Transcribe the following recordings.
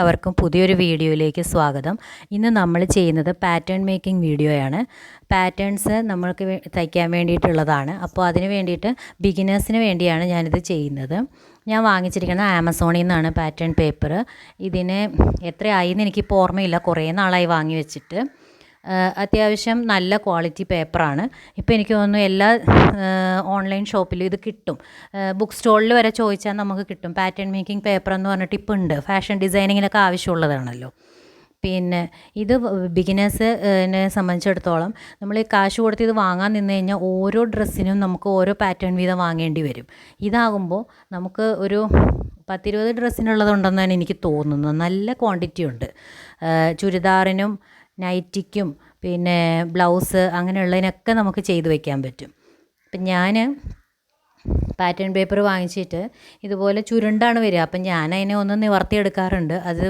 അവർക്കും പുതിയൊരു വീഡിയോയിലേക്ക് സ്വാഗതം. ഇന്ന് നമ്മൾ ചെയ്യുന്നത് പാറ്റേൺ മേക്കിംഗ് വീഡിയോയാണ് പാറ്റേൺസ് നമ്മൾക്ക് തയ്ക്കാൻ വേണ്ടിയിട്ടുള്ളതാണ്. അപ്പോൾ അതിന് വേണ്ടിയിട്ട് ബിഗിനേഴ്സിന് വേണ്ടിയാണ് ഞാനിത് ചെയ്യുന്നത്. ഞാൻ വാങ്ങിച്ചിരിക്കുന്നത് ആമസോണിൽ നിന്നാണ് പാറ്റേൺ പേപ്പർ ഇതിന് എത്രയായി എന്ന് എനിക്കിപ്പോൾ ഓർമ്മയില്ല. കുറേ നാളായി വാങ്ങി വെച്ചിട്ട്. അത്യാവശ്യം നല്ല ക്വാളിറ്റി പേപ്പറാണ്. ഇപ്പോൾ എനിക്ക് തോന്നുന്നു എല്ലാ ഓൺലൈൻ ഷോപ്പിലും ഇത് കിട്ടും. ബുക്ക് സ്റ്റോളിൽ വരെ ചോദിച്ചാൽ നമുക്ക് കിട്ടും. പാറ്റേൺ മേക്കിംഗ് പേപ്പർ എന്ന് പറഞ്ഞിട്ട് ഇപ്പോൾ ഉണ്ട്. ഫാഷൻ ഡിസൈനിങ്ങിനൊക്കെ ആവശ്യമുള്ളതാണല്ലോ. പിന്നെ ഇത് ബിഗിനേഴ്സിനെ സംബന്ധിച്ചിടത്തോളം നമ്മൾ ഈ കാശ് കൊടുത്ത് ഇത് വാങ്ങാൻ നിന്ന് കഴിഞ്ഞാൽ ഓരോ ഡ്രസ്സിനും നമുക്ക് ഓരോ പാറ്റേൺ വീതം വാങ്ങേണ്ടി വരും. ഇതാകുമ്പോൾ നമുക്ക് ഒരു പത്തിരുപത് ഡ്രസ്സിനുള്ളതുണ്ടെന്നാണ് എനിക്ക് തോന്നുന്നത്. നല്ല ക്വാണ്ടിറ്റി ഉണ്ട്. ചുരിദാറിനും നൈറ്റിക്കും പിന്നെ ബ്ലൗസ് അങ്ങനെയുള്ളതിനൊക്കെ നമുക്ക് ചെയ്തു വയ്ക്കാൻ പറ്റും. അപ്പം ഞാൻ പാറ്റേൺ പേപ്പർ വാങ്ങിച്ചിട്ട് ഇതുപോലെ ചുരുണ്ടാണ് വരിക. അപ്പം ഞാൻ അതിനെ ഒന്ന് നിവർത്തിയെടുക്കാറുണ്ട്. അത്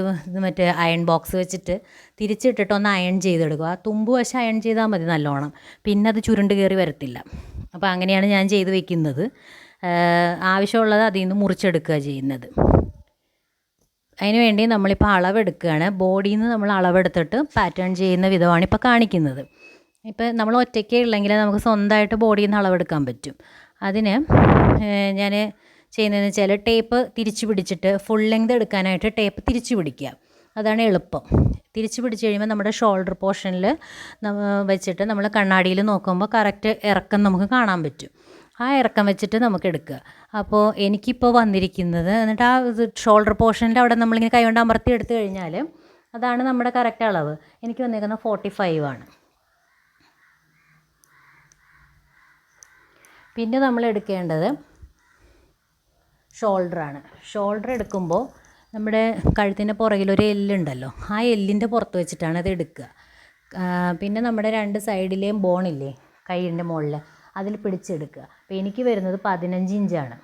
മറ്റേ അയൺ ബോക്സ് വെച്ചിട്ട് തിരിച്ചിട്ടിട്ട് ഒന്ന് അയൺ ചെയ്തെടുക്കുക ആ തുമ്പ് വശം അയൺ ചെയ്താൽ മതി നല്ലോണം. പിന്നെ അത് ചുരുണ്ട് കയറി വരത്തില്ല. അപ്പോൾ അങ്ങനെയാണ് ഞാൻ ചെയ്ത് വെക്കുന്നത്. ആവശ്യമുള്ളത് അതിൽ നിന്ന് മുറിച്ചെടുക്കുക ചെയ്യുന്നത്. അതിന് വേണ്ടി നമ്മളിപ്പോൾ അളവെടുക്കുകയാണ്. ബോഡിയിൽ നിന്ന് നമ്മൾ അളവെടുത്തിട്ട് പാറ്റേൺ ചെയ്യുന്ന വിധമാണ് ഇപ്പോൾ കാണിക്കുന്നത്. ഇപ്പോൾ നമ്മൾ ഒറ്റയ്ക്കേ ഉള്ളെങ്കിൽ നമുക്ക് സ്വന്തമായിട്ട് ബോഡിയിൽ നിന്ന് അളവെടുക്കാൻ പറ്റും. അതിന് ഞാൻ ചെയ്യുന്നതെന്ന് വെച്ചാൽ ടേപ്പ് തിരിച്ചു പിടിച്ചിട്ട് ഫുൾ ലെങ്ത് എടുക്കാനായിട്ട് ടേപ്പ് തിരിച്ചു പിടിക്കുക. അതാണ് എളുപ്പം. തിരിച്ചു പിടിച്ച് കഴിയുമ്പോൾ നമ്മുടെ ഷോൾഡർ പോർഷനിൽ വെച്ചിട്ട് നമ്മൾ കണ്ണാടിയിൽ നോക്കുമ്പോൾ കറക്റ്റ് ഇറക്കം നമുക്ക് കാണാൻ പറ്റും. ആ ഇറക്കം വെച്ചിട്ട് നമുക്ക് എടുക്കുക. അപ്പോൾ എനിക്കിപ്പോൾ വന്നിരിക്കുന്നത് എന്നിട്ട് ആ ഷോൾഡർ പോർഷനിൽ അവിടെ നമ്മളിങ്ങനെ കൈകൊണ്ട് അമർത്തി എടുത്തു കഴിഞ്ഞാൽ അതാണ് നമ്മുടെ കറക്റ്റ് അളവ്. എനിക്ക് വന്നിരിക്കുന്നത് ഫോർട്ടി ഫൈവ് ആണ്. പിന്നെ നമ്മൾ എടുക്കേണ്ടത് ഷോൾഡറാണ് ഷോൾഡർ എടുക്കുമ്പോൾ നമ്മുടെ കഴുത്തിന്റെ പുറകിലൊരു എല്ലുണ്ടല്ലോ ആ എല്ലിന്റെ പുറത്ത് വെച്ചിട്ടാണ് അത് എടുക്കുക. പിന്നെ നമ്മുടെ രണ്ട് സൈഡിലെയും ബോണില്ലേ കൈയിന്റെ മുകളിൽ. അതിൽ പിടിച്ചെടുക്കുക. അപ്പോൾ എനിക്ക് വരുന്നത് പതിനഞ്ച് ഇഞ്ചാണ്.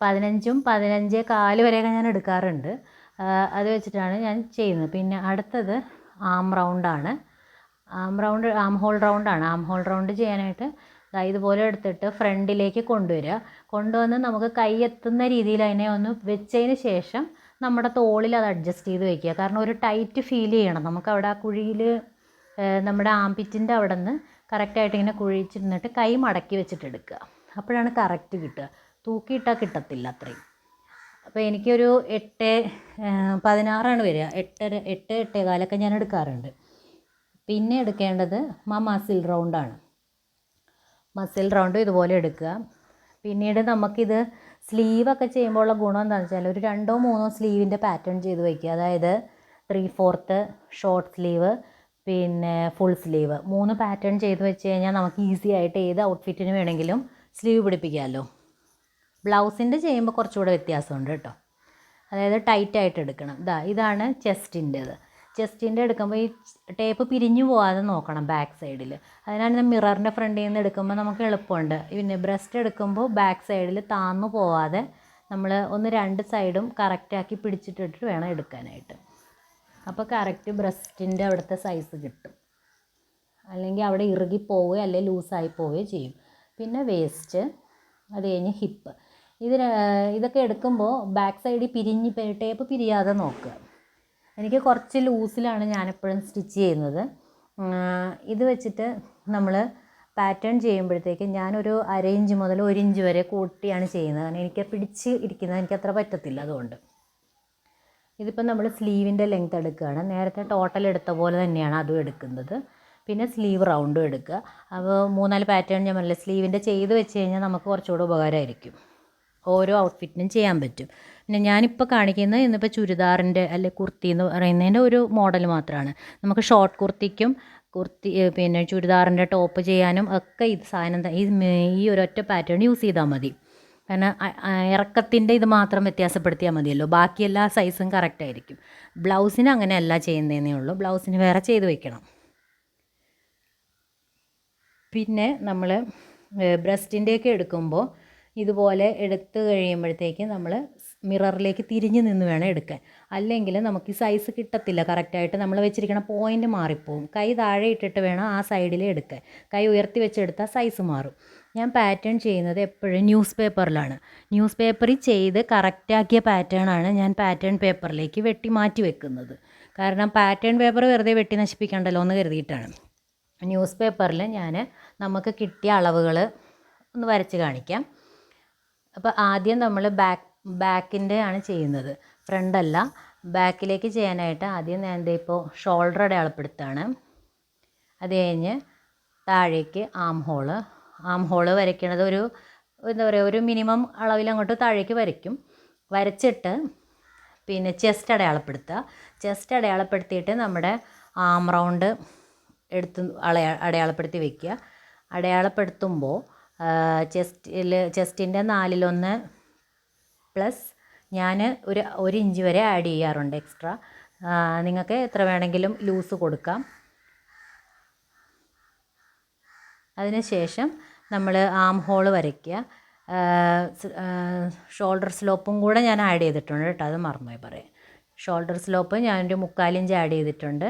പതിനഞ്ചും പതിനഞ്ച് കാൽ വരെയൊക്കെ ഞാൻ എടുക്കാറുണ്ട്. അത് വെച്ചിട്ടാണ് ഞാൻ ചെയ്യുന്നത്. പിന്നെ അടുത്തത് ആം റൗണ്ടാണ് ആം റൗണ്ട് ആം ഹോൾ റൗണ്ടാണ് ആം ഹോൾ റൗണ്ട് ചെയ്യാനായിട്ട് ഇതുപോലെ എടുത്തിട്ട് ഫ്രണ്ടിലേക്ക് കൊണ്ടുവരിക. കൊണ്ടുവന്ന് നമുക്ക് കൈ എത്തുന്ന രീതിയിൽ അതിനെ ഒന്ന് വെച്ചതിന് ശേഷം നമ്മുടെ തോളിൽ അത് അഡ്ജസ്റ്റ് ചെയ്ത് വെക്കുക. കാരണം ഒരു ടൈറ്റ് ഫീൽ ചെയ്യണം. നമുക്ക് അവിടെ ആ കുഴിയിൽ നമ്മുടെ ആംപിറ്റിന്റെ അവിടെ നിന്ന് കറക്റ്റായിട്ട് ഇങ്ങനെ കുഴിച്ചിരുന്നിട്ട് കൈ മടക്കി വെച്ചിട്ട് എടുക്കുക. അപ്പോഴാണ് കറക്റ്റ് കിട്ടുക. തൂക്കിയിട്ടാൽ കിട്ടത്തില്ല അത്രയും. അപ്പോൾ എനിക്കൊരു എട്ട് പതിനാറാണ് വരിക. എട്ടര എട്ട് എട്ടേകാലൊക്കെ ഞാൻ എടുക്കാറുണ്ട്. പിന്നെ എടുക്കേണ്ടത് മസിൽ റൗണ്ടാണ് മസിൽ റൗണ്ടും ഇതുപോലെ എടുക്കുക. പിന്നീട് നമുക്കിത് സ്ലീവൊക്കെ ചെയ്യുമ്പോൾ ഉള്ള ഗുണം എന്താണെന്ന് വെച്ചാൽ ഒരു രണ്ടോ മൂന്നോ സ്ലീവിന്റെ പാറ്റേൺ ചെയ്ത് വയ്ക്കുക അതായത് ത്രീ ഫോർത്ത് ഷോർട്ട് സ്ലീവ് പിന്നെ ഫുൾ സ്ലീവ് മൂന്ന് പാറ്റേൺ ചെയ്ത് വെച്ച് കഴിഞ്ഞാൽ നമുക്ക് ഈസി ആയിട്ട് ഏത് ഔട്ട്ഫിറ്റിന് വേണമെങ്കിലും സ്ലീവ് പിടിപ്പിക്കാമല്ലോ ബ്ലൗസിന്റെ ചെയ്യുമ്പോൾ കുറച്ചുകൂടെ വ്യത്യാസമുണ്ട് കേട്ടോ. അതായത് ടൈറ്റായിട്ട് എടുക്കണം. ഇതാ ഇതാണ് ചെസ്റ്റിന്റെത് ചെസ്റ്റിന്റെ എടുക്കുമ്പോൾ ഈ ടേപ്പ് പിരിഞ്ഞു പോകാതെ നോക്കണം ബാക്ക് സൈഡിൽ. അതിനാണ് മിററിന്റെ ഫ്രണ്ടിൽ നിന്ന് എടുക്കുമ്പോൾ നമുക്ക് എളുപ്പമുണ്ട്. പിന്നെ ബ്രസ്റ്റ് എടുക്കുമ്പോൾ ബാക്ക് സൈഡിൽ താന്നു പോവാതെ നമ്മൾ ഒന്ന് രണ്ട് സൈഡും കറക്റ്റാക്കി പിടിച്ചിട്ടിട്ട് വേണം എടുക്കാനായിട്ട്. അപ്പോൾ കറക്റ്റ് ബ്രസ്റ്റിന്റെ അവിടുത്തെ സൈസ് കിട്ടും. അല്ലെങ്കിൽ അവിടെ ഇറുകി പോവുകയോ അല്ലെങ്കിൽ ലൂസായി പോവുകയോ ചെയ്യും. പിന്നെ വേസ്റ്റ് അത് കഴിഞ്ഞ് ഹിപ്പ് ഇത് ഇതൊക്കെ എടുക്കുമ്പോൾ ബാക്ക് സൈഡിൽ പിരിഞ്ഞ് ടേപ്പ് പിരിയാതെ നോക്കുക. എനിക്ക് കുറച്ച് ലൂസിലാണ് ഞാനെപ്പോഴും സ്റ്റിച്ച് ചെയ്യുന്നത്. ഇത് വെച്ചിട്ട് നമ്മൾ പാറ്റേൺ ചെയ്യുമ്പോഴത്തേക്ക് ഞാനൊരു അര ഇഞ്ച് മുതൽ ഒരു ഇഞ്ച് വരെ കൂട്ടിയാണ് ചെയ്യുന്നത്. കാരണം എനിക്ക് പിടിച്ച് ഇരിക്കുന്നത് എനിക്ക് അത്ര പറ്റത്തില്ല അതുകൊണ്ട്. ഇതിപ്പോൾ നമ്മൾ സ്ലീവിന്റെ ലെങ്ത് എടുക്കുകയാണ്. നേരത്തെ ടോട്ടൽ എടുത്ത പോലെ തന്നെയാണ് അതും എടുക്കുന്നത്. പിന്നെ സ്ലീവ് റൗണ്ടും എടുക്കുക. അപ്പോൾ മൂന്നാൽ പാറ്റേൺ ഞാൻ പറഞ്ഞില്ല സ്ലീവിന്റെ ചെയ്ത് വെച്ച് കഴിഞ്ഞാൽ നമുക്ക് കുറച്ചുകൂടെ ഉപകാരമായിരിക്കും. ഓരോ ഔട്ട്ഫിറ്റിനും ചെയ്യാൻ പറ്റും. പിന്നെ ഞാനിപ്പോൾ കാണിക്കുന്നത് ഇന്നിപ്പോൾ ചുരിദാറിന്റെ അല്ലെ കുർത്തി എന്ന് പറയുന്നതിന്റെ ഒരു മോഡൽ മാത്രമാണ് നമുക്ക് ഷോർട്ട് കുർത്തിക്കും കുർത്തി പിന്നെ ചുരിദാറിന്റെ ടോപ്പ് ചെയ്യാനും ഒക്കെ ഇത് സാധനം ഈ ഈ ഒരൊറ്റ പാറ്റേൺ യൂസ് ചെയ്താൽ മതി. കാരണം ഇറക്കത്തിന്റെ ഇത് മാത്രം വ്യത്യാസപ്പെടുത്തിയാൽ മതിയല്ലോ. ബാക്കി എല്ലാ സൈസും കറക്റ്റ് ആയിരിക്കും. ബ്ലൗസിന് അങ്ങനെയല്ല ചെയ്യുന്നതെന്നേ ഉള്ളൂ. ബ്ലൗസിന് വേറെ ചെയ്ത് വെക്കണം. പിന്നെ നമ്മൾ ബ്രസ്റ്റിന്റെയൊക്കെ എടുക്കുമ്പോൾ ഇതുപോലെ എടുത്തു കഴിയുമ്പോഴത്തേക്ക് നമ്മൾ മിററിലേക്ക് തിരിഞ്ഞ് നിന്ന് വേണം എടുക്കാൻ. അല്ലെങ്കിൽ നമുക്ക് ഈ സൈസ് കിട്ടത്തില്ല. കറക്റ്റായിട്ട് നമ്മൾ വെച്ചിരിക്കുന്ന പോയിന്റ് മാറിപ്പോവും. കൈ താഴെ ഇട്ടിട്ട് വേണം ആ സൈഡിൽ എടുക്കാൻ. കൈ ഉയർത്തി വെച്ചെടുത്താൽ സൈസ് മാറും. ഞാൻ പാറ്റേൺ ചെയ്യുന്നത് എപ്പോഴും ന്യൂസ് പേപ്പറിലാണ് ന്യൂസ് പേപ്പറിൽ ചെയ്ത് കറക്റ്റാക്കിയ പാറ്റേണാണ് ഞാൻ പാറ്റേൺ പേപ്പറിലേക്ക് വെട്ടി മാറ്റി വെക്കുന്നത്. കാരണം പാറ്റേൺ പേപ്പർ വെറുതെ വെട്ടി നശിപ്പിക്കണ്ടല്ലോ എന്ന് കരുതിയിട്ടാണ്. ന്യൂസ് പേപ്പറിൽ ഞാൻ നമുക്ക് കിട്ടിയ അളവുകൾ ഒന്ന് വരച്ച് കാണിക്കാം. അപ്പോൾ ആദ്യം നമ്മൾ ബാക്ക് ബാക്കിന്റെ ആണ് ചെയ്യുന്നത്. ഫ്രണ്ട് അല്ല. ബാക്കിലേക്ക് ചെയ്യാനായിട്ട് ആദ്യം ഞാൻ എന്താ ഇപ്പോൾ ഷോൾഡർ അടയാളപ്പെടുത്താണ് അത് കഴിഞ്ഞ് താഴേക്ക് ആം ഹോൾ ആം ഹോൾ വരയ്ക്കണത് ഒരു എന്താ പറയുക ഒരു മിനിമം അളവിൽ അങ്ങോട്ട് താഴേക്ക് വരയ്ക്കും. വരച്ചിട്ട് പിന്നെ ചെസ്റ്റ് അടയാളപ്പെടുത്തുക. ചെസ്റ്റ് അടയാളപ്പെടുത്തിയിട്ട് നമ്മുടെ ആം റൗണ്ട് എടുത്ത് അടയാ അടയാളപ്പെടുത്തി വയ്ക്കുക അടയാളപ്പെടുത്തുമ്പോൾ ചെസ്റ്റിൽ ചെസ്റ്റിന്റെ നാലിലൊന്ന് പ്ലസ് ഞാൻ ഒരു ഒരു ഇഞ്ച് വരെ ആഡ് ചെയ്യാറുണ്ട് എക്സ്ട്രാ. നിങ്ങൾക്ക് എത്ര വേണമെങ്കിലും ലൂസ് കൊടുക്കാം. അതിനുശേഷം നമ്മൾ ആം ഹോൾ വരയ്ക്കുക. ഷോൾഡർ സ്ലോപ്പും കൂടെ ഞാൻ ആഡ് ചെയ്തിട്ടുണ്ട് കേട്ടോ. അത് മറന്നുപോയി പറയാം ഷോൾഡർ സ്ലോപ്പ് ഞാനൊരു മുക്കാലിഞ്ച് ആഡ് ചെയ്തിട്ടുണ്ട്.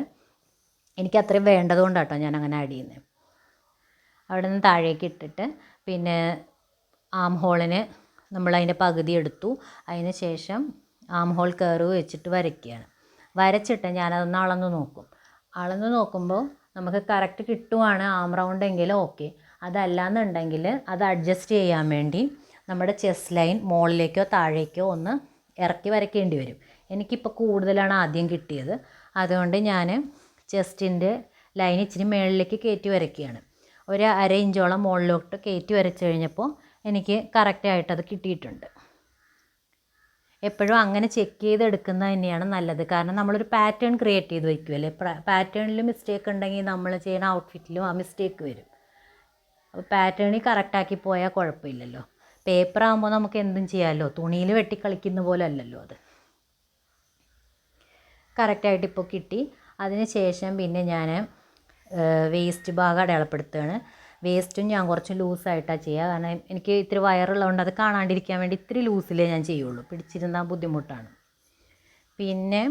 എനിക്ക് അത്രയും വേണ്ടതുകൊണ്ടാണ് കേട്ടോ ഞാൻ അങ്ങനെ ആഡ് ചെയ്യുന്നത് അവിടെ നിന്ന് താഴേക്ക് ഇട്ടിട്ട് പിന്നെ ആം ഹോളിന് നമ്മൾ അതിന്റെ പകുതി എടുത്തു. അതിന് ശേഷം ആം ഹോൾ കർവ് വെച്ചിട്ട് വരയ്ക്കുകയാണ്. വരച്ചിട്ട് ഞാനതൊന്ന് അളന്ന് നോക്കും. അളന്ന് നോക്കുമ്പോൾ നമുക്ക് കറക്റ്റ് കിട്ടുവാണ് ആം റൗണ്ട് എങ്കിൽ ഓക്കെ അതല്ലാന്നുണ്ടെങ്കിൽ അത് അഡ്ജസ്റ്റ് ചെയ്യാൻ വേണ്ടി നമ്മുടെ ചെസ് ലൈൻ മുകളിലേക്കോ താഴേക്കോ ഒന്ന് ഇറക്കി വരയ്ക്കേണ്ടി വരും. എനിക്കിപ്പോൾ കൂടുതലാണ് ആദ്യം കിട്ടിയത്. അതുകൊണ്ട് ഞാൻ ചെസ്റ്റിന്റെ ലൈൻ ഇച്ചിരി മുകളിലേക്ക് കയറ്റി വരയ്ക്കുകയാണ്. ഒരു അര ഇഞ്ചോളം മുകളിലോട്ട് കയറ്റി വരച്ച് കഴിഞ്ഞപ്പോൾ എനിക്ക് കറക്റ്റായിട്ട് അത് കിട്ടിയിട്ടുണ്ട്. എപ്പോഴും അങ്ങനെ ചെക്ക് ചെയ്തെടുക്കുന്നത് തന്നെയാണ് നല്ലത്. കാരണം നമ്മളൊരു പാറ്റേൺ ക്രിയേറ്റ് ചെയ്ത് വയ്ക്കുമല്ലേ പാറ്റേണിൽ മിസ്റ്റേക്ക് ഉണ്ടെങ്കിൽ നമ്മൾ ചെയ്യുന്ന ഔട്ട്ഫിറ്റിലും ആ മിസ്റ്റേക്ക് വരും. അപ്പോൾ പാറ്റേണിൽ കറക്റ്റാക്കി പോയാൽ കുഴപ്പമില്ലല്ലോ. പേപ്പർ ആകുമ്പോൾ നമുക്ക് എന്തും ചെയ്യാമല്ലോ തുണിയിൽ വെട്ടിക്കളിക്കുന്ന പോലെ അല്ലല്ലോ അത്. കറക്റ്റായിട്ട് ഇപ്പോൾ കിട്ടി. അതിന് ശേഷം പിന്നെ ഞാൻ വേസ്റ്റ് ഭാഗം അടയാളപ്പെടുത്തുകയാണ്. വേസ്റ്റും ഞാൻ കുറച്ച് ലൂസായിട്ടാണ് ചെയ്യുക. കാരണം എനിക്ക് ഇത്തിരി വയറുള്ളതുകൊണ്ട് അത് കാണാണ്ടിരിക്കാൻ വേണ്ടി ഇത്തിരി ലൂസിലേ ഞാൻ ചെയ്യുള്ളൂ. പിടിച്ചിരുന്നാൽ ബുദ്ധിമുട്ടാണ്. പിന്നെ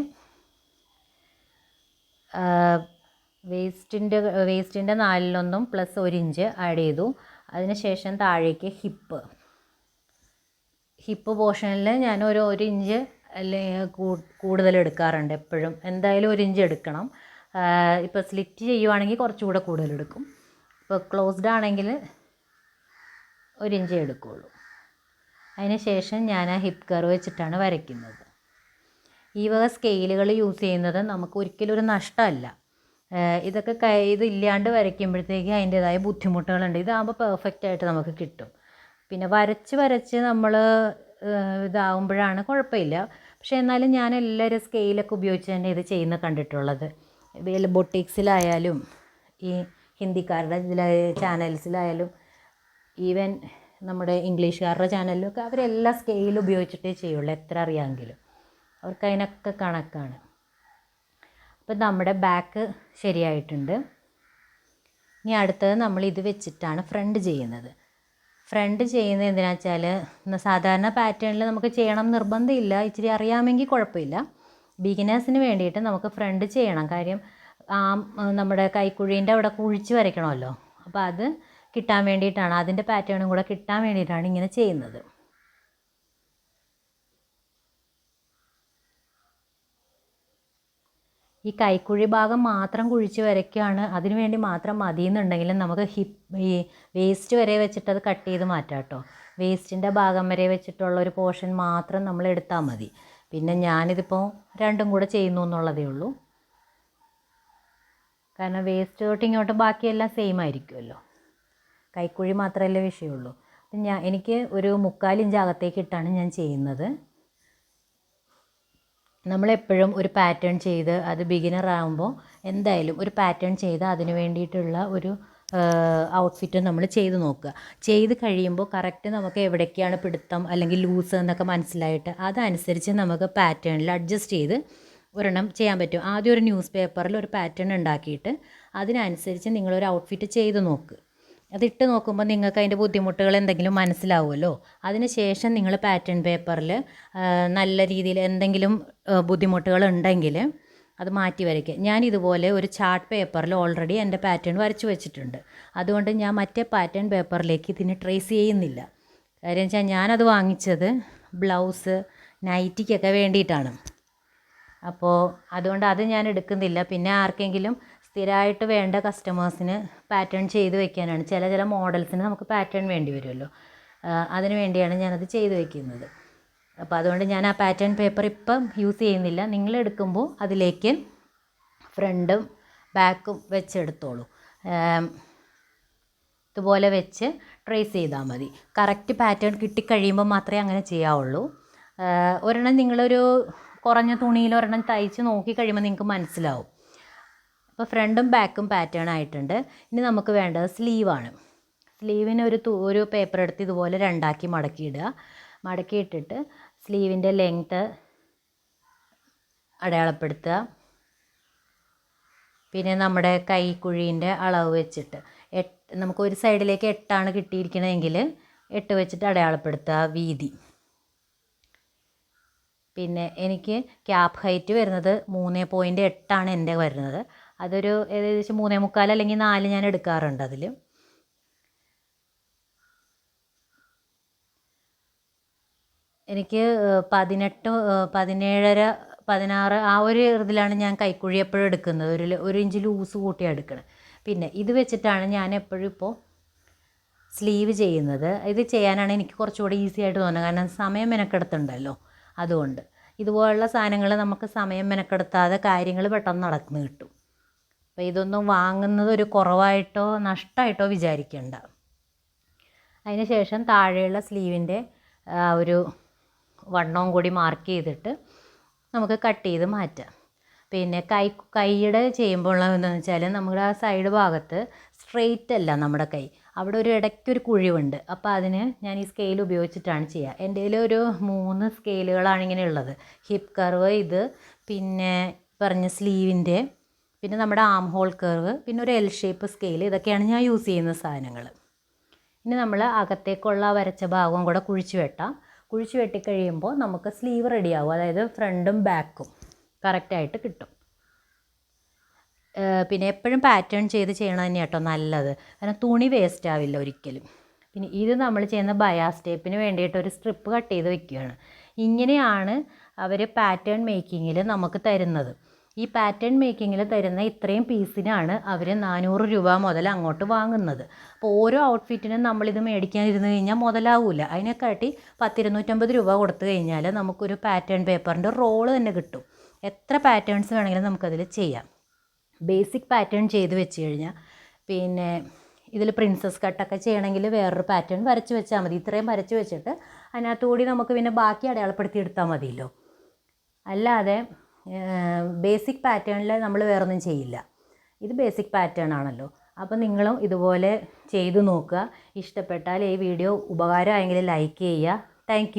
വേസ്റ്റിന്റെ വേസ്റ്റിന്റെ നാലിലൊന്നും പ്ലസ് ഒരു ഇഞ്ച് ആഡ് ചെയ്തു. അതിന് ശേഷം താഴേക്ക് ഹിപ്പ്. ഹിപ്പ് പോർഷനിൽ ഞാൻ ഒരു ഒരു ഇഞ്ച് അല്ലെങ്കിൽ കൂടുതൽ എടുക്കാറുണ്ട് എപ്പോഴും. എന്തായാലും ഒരു ഇഞ്ച് എടുക്കണം. ഇപ്പോൾ സ്ലിറ്റ് ചെയ്യുവാണെങ്കിൽ കുറച്ചുകൂടെ കൂടുതൽ എടുക്കും. ഇപ്പോൾ ക്ലോസ്ഡ് ആണെങ്കിൽ ഒരു ഇഞ്ചേ എടുക്കുകയുള്ളൂ അതിന് ശേഷം ഞാൻ ആ ഹിപ്പ് കർവ് വെച്ചിട്ടാണ് വരയ്ക്കുന്നത്. ഈ വക സ്കെയിലുകൾ യൂസ് ചെയ്യുന്നത് നമുക്ക് ഒരിക്കലും ഒരു നഷ്ടമല്ല. ഇതൊക്കെ കൈ ഇതില്ലാണ്ട് വരയ്ക്കുമ്പോഴത്തേക്ക് അതിന്റേതായ ബുദ്ധിമുട്ടുകളുണ്ട്. ഇതാകുമ്പോൾ പെർഫെക്റ്റ് ആയിട്ട് നമുക്ക് കിട്ടും. പിന്നെ വരച്ച് വരച്ച് നമ്മൾ ഇതാവുമ്പോഴാണ് കുഴപ്പമില്ല. പക്ഷേ എന്നാലും ഞാൻ എല്ലാവരും സ്കെയിലൊക്കെ ഉപയോഗിച്ച് തന്നെ ഇത് ചെയ്യുന്ന കണ്ടിട്ടുള്ളത്. ബൊട്ടിക്സിലായാലും ഈ ഹിന്ദിക്കാരുടെ ഇതിൽ ചാനൽസിലായാലും ഈവൻ നമ്മുടെ ഇംഗ്ലീഷുകാരുടെ ചാനലിലൊക്കെ അവരെല്ലാം സ്കെയിൽ ഉപയോഗിച്ചിട്ടേ ചെയ്യുള്ളൂ എത്ര അറിയാമെങ്കിലും. അവർക്ക് അതിനൊക്കെ കണക്കാണ്. അപ്പം നമ്മുടെ ബാക്ക് ശരിയായിട്ടുണ്ട്. ഇനി അടുത്തത് നമ്മൾ ഇത് വെച്ചിട്ടാണ് ഫ്രണ്ട് ചെയ്യുന്നത്. ഫ്രണ്ട് ചെയ്യുന്നത് എന്തിനാ വെച്ചാൽ സാധാരണ പാറ്റേണിൽ നമുക്ക് ചെയ്യണം നിർബന്ധമില്ല. ഇച്ചിരി അറിയാമെങ്കിൽ കുഴപ്പമില്ല. ബിഗിനേഴ്സിന് വേണ്ടിയിട്ട് നമുക്ക് ഫ്രണ്ട് ചെയ്യണം. കാര്യം ആ നമ്മുടെ കൈക്കുഴീന്റെ അവിടെ കുഴിച്ച് വരയ്ക്കണമല്ലോ. അപ്പോൾ അത് കിട്ടാൻ വേണ്ടിയിട്ടാണ്. അതിന്റെ പാറ്റേണും കൂടെ കിട്ടാൻ വേണ്ടിയിട്ടാണ് ഇങ്ങനെ ചെയ്യുന്നത്. ഈ കൈക്കുഴി ഭാഗം മാത്രം കുഴിച്ച് വരയ്ക്കുകയാണ്. അതിന് വേണ്ടി മാത്രം മതി എന്നുണ്ടെങ്കിൽ നമുക്ക് ഹിപ്പ് ഈ വേസ്റ്റ് വരെ വെച്ചിട്ട് അത് കട്ട് ചെയ്ത് മാറ്റാം കേട്ടോ. വേസ്റ്റിന്റെ ഭാഗം വരെ വെച്ചിട്ടുള്ള ഒരു പോർഷൻ മാത്രം നമ്മൾ എടുത്താൽ മതി. പിന്നെ ഞാനിതിപ്പോൾ രണ്ടും കൂടെ ചെയ്യുന്നു എന്നുള്ളതേ ഉള്ളൂ. കാരണം വേസ്റ്റ് തൊട്ട് ഇങ്ങോട്ട് ബാക്കിയെല്ലാം സെയിം ആയിരിക്കുമല്ലോ. കൈക്കുഴി മാത്രമല്ലേ വിഷയമുള്ളൂ അപ്പം ഞാൻ എനിക്ക് ഒരു മുക്കാലിഞ്ച് അകത്തേക്ക് ഇട്ടാണ് ഞാൻ ചെയ്യുന്നത്. നമ്മളെപ്പോഴും ഒരു പാറ്റേൺ ചെയ്ത് അത് ബിഗിനർ ആകുമ്പോൾ എന്തായാലും ഒരു പാറ്റേൺ ചെയ്ത് അതിന് വേണ്ടിയിട്ടുള്ള ഒരു ഔട്ട്ഫിറ്റ് നമ്മൾ ചെയ്ത് നോക്കുക. ചെയ്ത് കഴിയുമ്പോൾ കറക്റ്റ് നമുക്ക് എവിടേക്കാണ് പിടുത്തം അല്ലെങ്കിൽ ലൂസ് എന്നൊക്കെ മനസ്സിലായിട്ട് അതനുസരിച്ച് നമുക്ക് പാറ്റേണിൽ അഡ്ജസ്റ്റ് ചെയ്ത് ഒരെണ്ണം ചെയ്യാൻ പറ്റും. ആദ്യം ഒരു ന്യൂസ് പേപ്പറിൽ ഒരു പാറ്റേൺ ഉണ്ടാക്കിയിട്ട് അതിനനുസരിച്ച് നിങ്ങളൊരു ഔട്ട്ഫിറ്റ് ചെയ്ത് നോക്ക്. അതിട്ട് നോക്കുമ്പോൾ നിങ്ങൾക്ക് അതിന്റെ ബുദ്ധിമുട്ടുകൾ എന്തെങ്കിലും മനസ്സിലാവുമല്ലോ. അതിന് ശേഷം നിങ്ങൾ പാറ്റേൺ പേപ്പറിൽ നല്ല രീതിയിൽ എന്തെങ്കിലും ബുദ്ധിമുട്ടുകൾ ഉണ്ടെങ്കിൽ അത് മാറ്റി വരയ്ക്കുക ഞാൻ ഇതുപോലെ ഒരു ചാർട്ട് പേപ്പറിൽ ഓൾറെഡി എന്റെ പാറ്റേൺ വരച്ചു വെച്ചിട്ടുണ്ട്. അതുകൊണ്ട് ഞാൻ മറ്റേ പാറ്റേൺ പേപ്പറിലേക്ക് ഇതിന് ട്രേസ് ചെയ്യുന്നില്ല. കാര്യം വെച്ചാൽ ഞാനത് വാങ്ങിച്ചത് ബ്ലൗസ് നൈറ്റിക്കൊക്കെ വേണ്ടിയിട്ടാണ്. അപ്പോൾ അതുകൊണ്ട് അത് ഞാൻ എടുക്കുന്നില്ല. പിന്നെ ആർക്കെങ്കിലും സ്ഥിരമായിട്ട് വേണ്ട കസ്റ്റമേഴ്സിന് പാറ്റേൺ ചെയ്ത് വെക്കാനാണ്. ചില ചില മോഡൽസിന് നമുക്ക് പാറ്റേൺ വേണ്ടി വരുമല്ലോ. അതിന് വേണ്ടിയാണ് ഞാനത് ചെയ്ത് വെക്കുന്നത്. അപ്പോൾ അതുകൊണ്ട് ഞാൻ ആ പാറ്റേൺ പേപ്പർ ഇപ്പം യൂസ് ചെയ്യുന്നില്ല. നിങ്ങൾ എടുക്കുമ്പോൾ അതിലേക്ക് ഫ്രണ്ടും ബാക്കും വെച്ചെടുത്തോളൂ. ഇതുപോലെ വെച്ച് ട്രേസ് ചെയ്താൽ മതി. കറക്റ്റ് പാറ്റേൺ കിട്ടിക്കഴിയുമ്പോൾ മാത്രമേ അങ്ങനെ ചെയ്യാവുള്ളൂ. ഒരെണ്ണം നിങ്ങളൊരു കുറഞ്ഞ തുണിയിൽ ഒരെണ്ണം തയ്ച്ച് നോക്കി കഴിയുമ്പോൾ നിങ്ങൾക്ക് മനസ്സിലാവും. അപ്പോൾ ഫ്രണ്ടും ബാക്കും പാറ്റേൺ ആയിട്ടുണ്ട്. ഇനി നമുക്ക് വേണ്ടത് സ്ലീവാണ് സ്ലീവിന് ഒരു ഒരു പേപ്പർ എടുത്ത് ഇതുപോലെ രണ്ടാക്കി മടക്കിയിടുക. മടക്കിയിട്ടിട്ട് സ്ലീവിന്റെ ലെങ്ത്ത് അടയാളപ്പെടുത്തുക. പിന്നെ നമ്മുടെ കൈക്കുഴീന്റെ അളവ് വെച്ചിട്ട് എട്ട് നമുക്ക് ഒരു സൈഡിലേക്ക് എട്ടാണ് കിട്ടിയിരിക്കണമെങ്കിൽ എട്ട് വെച്ചിട്ട് അടയാളപ്പെടുത്തുക വീതി. പിന്നെ എനിക്ക് ക്യാപ് ഹൈറ്റ് വരുന്നത് മൂന്ന് പോയിന്റ് എട്ടാണ് എന്റെ വരുന്നത്. അതൊരു ഏകദേശം മൂന്നേ മുക്കാൽ അല്ലെങ്കിൽ നാല് ഞാൻ എടുക്കാറുണ്ട് അതിൽ എനിക്ക് പതിനെട്ട് പതിനേഴര പതിനാറ് ആ ഒരു ഇതിലാണ് ഞാൻ കൈക്കുഴി എപ്പോഴും എടുക്കുന്നത്. ഒരു ഒരു ഇഞ്ച് ലൂസ് കൂട്ടിയാണ് എടുക്കുന്നത് പിന്നെ ഇത് വെച്ചിട്ടാണ് ഞാൻ എപ്പോഴും ഇപ്പോൾ സ്ലീവ് ചെയ്യുന്നത്. ഇത് ചെയ്യാനാണ് എനിക്ക് കുറച്ചുകൂടി ഈസി ആയിട്ട് തോന്നുന്നത്. കാരണം സമയം മെനക്കെടുത്തുണ്ടല്ലോ. അതുകൊണ്ട്. ഇതുപോലുള്ള സാധനങ്ങൾ നമുക്ക് സമയം മെനക്കെടുത്താതെ കാര്യങ്ങൾ പെട്ടെന്ന് നടന്നു കിട്ടും. അപ്പോൾ ഇതൊന്നും വാങ്ങുന്നത് ഒരു കുറവായിട്ടോ നഷ്ടമായിട്ടോ വിചാരിക്കേണ്ട. അതിന് ശേഷം താഴെയുള്ള സ്ലീവിന്റെ ഒരു വണ്ണവും കൂടി മാർക്ക് ചെയ്തിട്ട് നമുക്ക് കട്ട് ചെയ്ത് മാറ്റാം. പിന്നെ കൈ കൈയുടെ ചെയ്യുമ്പോൾ എന്താണെന്ന് വെച്ചാൽ നമ്മുടെ ആ സൈഡ് ഭാഗത്ത് സ്ട്രെയിറ്റ് അല്ല നമ്മുടെ കൈ. അവിടെ ഒരു ഇടയ്ക്ക് ഇടയ്ക്കൊരു കുഴിവുണ്ട്. അപ്പോൾ അതിന് ഞാൻ ഈ സ്കെയിൽ ഉപയോഗിച്ചിട്ടാണ് ചെയ്യുക എന്റെ കയ്യിൽ ഒരു മൂന്ന് സ്കെയിലുകളാണ് ഇങ്ങനെ ഉള്ളത്. ഹിപ്പ് കർവ് ഇത് പിന്നെ പറഞ്ഞ സ്ലീവിന്റെ പിന്നെ നമ്മുടെ ആം ഹോൾ കർവ് പിന്നെ ഒരു എൽ ഷേപ്പ് സ്കെയിൽ ഇതൊക്കെയാണ് ഞാൻ യൂസ് ചെയ്യുന്ന സാധനങ്ങൾ ഇനി നമ്മൾ അകത്തേക്കുള്ള വരച്ച ഭാഗവും കൂടെ കുഴിച്ച് വെട്ടാം. കുഴിച്ച് വെട്ടിക്കഴിയുമ്പോൾ നമുക്ക് സ്ലീവ് റെഡിയാവും അതായത് ഫ്രണ്ടും ബാക്കും കറക്റ്റായിട്ട് കിട്ടും. പിന്നെ എപ്പോഴും പാറ്റേൺ ചെയ്ത് ചെയ്യണം തന്നെ കേട്ടോ നല്ലത്. കാരണം തുണി വേസ്റ്റ് ആവില്ല ഒരിക്കലും. പിന്നെ ഇത് നമ്മൾ ചെയ്യുന്ന ബയാസ് ടേപ്പിന് വേണ്ടിയിട്ട് ഒരു സ്ട്രിപ്പ് കട്ട് ചെയ്ത് വെക്കുകയാണ്. ഇങ്ങനെയാണ് അവർ പാറ്റേൺ മേക്കിങ്ങിൽ നമുക്ക് തരുന്നത്. ഈ പാറ്റേൺ മേക്കിങ്ങിൽ തരുന്ന ഇത്രയും പീസിനാണ് അവർ നാനൂറ് രൂപ മുതൽ അങ്ങോട്ട് വാങ്ങുന്നത്. അപ്പോൾ ഓരോ ഔട്ട്ഫിറ്റിനും നമ്മളിത് മേടിക്കാനിരുന്ന് കഴിഞ്ഞാൽ മുതലാവില്ല അതിനെക്കാട്ടി പത്തിരുന്നൂറ്റമ്പത് രൂപ കൊടുത്തു കഴിഞ്ഞാൽ നമുക്കൊരു പാറ്റേൺ പേപ്പറിന്റെ റോൾ തന്നെ കിട്ടും. എത്ര പാറ്റേൺസ് വേണമെങ്കിലും നമുക്കതിൽ ചെയ്യാം. ബേസിക് പാറ്റേൺ ചെയ്ത് വെച്ച് കഴിഞ്ഞാൽ പിന്നെ ഇതിൽ പ്രിൻസസ് കട്ടൊക്കെ ചെയ്യണമെങ്കിൽ വേറൊരു പാറ്റേൺ വരച്ച് വെച്ചാൽ മതി. ഇത്രയും വരച്ച് വെച്ചിട്ട് അതിനകത്തുകൂടി നമുക്ക് പിന്നെ ബാക്കി അടയാളപ്പെടുത്തി എടുത്താൽ മതിയല്ലോ. അല്ലാതെ ബേസിക് പാറ്റേണിൽ നമ്മൾ വേറൊന്നും ചെയ്യില്ല. ഇത് ബേസിക് പാറ്റേൺ ആണല്ലോ. അപ്പോൾ നിങ്ങളും ഇതുപോലെ ചെയ്തു നോക്കുക. ഇഷ്ടപ്പെട്ടാൽ ഈ വീഡിയോ ഉപകാരമായെങ്കിൽ ലൈക്ക് ചെയ്യുക. താങ്ക്